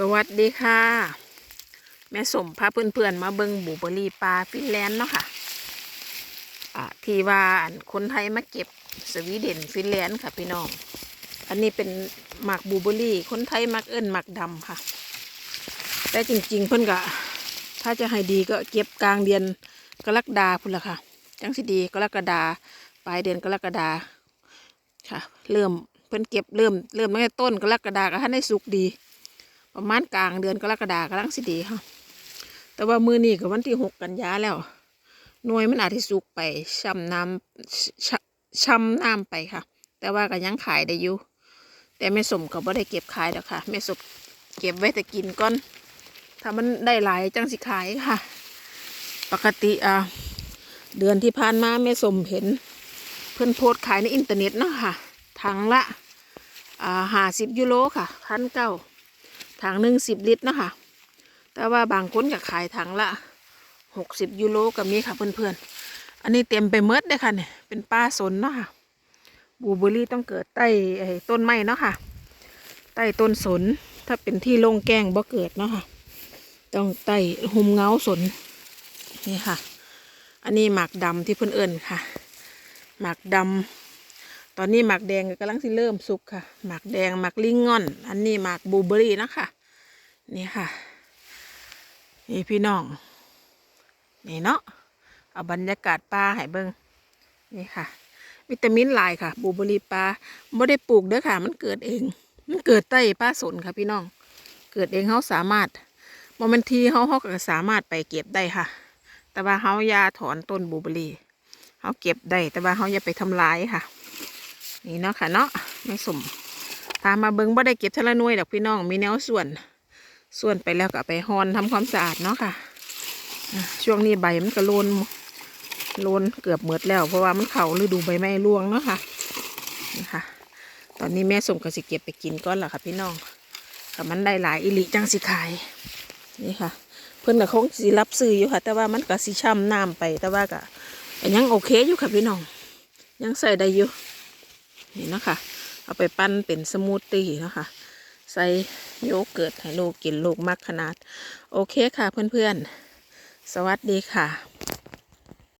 สวัสดีค่ะ แม่สมพาเพื่อนๆมาเบิงบูเบอรี่ปลาฟินแลนด์เนาะค่ะอ่าที่ว่าคนไทยมาเก็บสวีเดนฟินแลนด์ค่ะพี่น้อง อันนี้เป็นหมักบูเบอรี่คนไทยมักเอิ้นหมักดำค่ะ แต่จริงๆเพิ่นก็ถ้าจะให้ดีก็เก็บกลางเดือนกรกฎาพุ่นละค่ะ จังสิดีกรกฎาปลายเดือนกรกฎาค่ะ เริ่มเพิ่นเก็บเริ่มเริ่มตั้งแต่ต้นกรกฎาก็ท่านได้สุกดี ประมาณกลางเดือนกรกฎาคมกำลังสิดีค่ะ แต่ว่ามือนี้กับวันที่หกกันยาแล้ว หน่วยมันอาจจะสุกไปช้ำน้ำชช้ำน้ำไปค่ะ แต่ว่าก็ยังขายได้อยู่ แต่แม่สมก็บ่ได้เก็บขายแล้วค่ะแม่สมเก็บไว้แต่กินก่อน ถ้ามันได้หลายจังสิขายค่ะ ปกติอะเดือนที่ผ่านมาแม่สมเห็น เพื่อนโพสขายในอินเทอร์เน็ตเนาะค่ะถังละอ่าห้าสิบยูโรค่ะพันเก้า ถังหนึ่งสิบลิตรเนาะคะแต่ว่าบางคนก็ขายถังละหกสิบยูโรก็มีค่ะเพื่อนๆ อันนี้เต็มไปเมดเลยค่ะเนี่ยเป็นป้าสนเนาะค่ะบูเบอรี่ต้องเกิดใต้ต้นไม้เนาะค่ะ ใต้ต้นสนถ้าเป็นที่โล่งแก้งบ่เกิดเนาะค่ะ ต้องใต้หุมเงาสนนี่ค่ะ อันนี้หมากดำที่เพื่อนเอิญค่ะ หมากดำ ตอนนี้หมากแดงก็กำลังสิเริ่มสุกค่ะ หมากแดงหมากลิงงอน อันนี้หมากบูเบอรี่นะคะนี่ค่ะ นี่พี่น้อง นี่เนาะเอาบรรยากาศป่าให้เบิ่งนี่ค่ะ วิตามินหลายค่ะ บูเบอรี่ปลาไม่ได้ปลูกเด้อค่ะ มันเกิดเอง มันเกิดใต้ป้าสนค่ะพี่น้อง เกิดเองเขาสามารถโมเมนทีเขาเขาก็สามารถไปเก็บได้ค่ะ แต่ว่าเขายาถอนต้นบูเบอรี่เขาเก็บได้แต่ว่าเขาอย่าไปทำลายค่ะ นี่เนาะค่ะเนาะไม่สมพามาเบิ้งบ่ได้เก็บทะละน่วยดอกพี่น้องมีแนวส่วน ส่วนไปแล้วก็ไปฮอนทำความสะอาดเนาะค่ะ ช่วงนี้ใบมันก็โลนโลนเกือบหมดแล้ว เพราะว่ามันเข่าฤดูใบไม้ร่วงเนาะค่ะนี่ค่ะตอนนี้แม่สมก็สิเก็บไปกินก้อนละค่ะพี่น้องถ้ามันได้หลายอิลิจังสิขายนี่ค่ะ เพื่อนก็คงสิรับซื้ออยู่ค่ะ แต่ว่ามันก็สิช่ำน้ำไปแต่ว่าก็ยังโอเคอยู่ค่ะพี่น้องยังใส่ได้อยู่ นี่เนาะคะเอาไปปั้นเป็นสมูทตี้เนาะคะใส่โยเกิร์ตให้ลูกกินลูกมักขนาด โอเคค่ะเพื่อนๆ สวัสดีค่ะ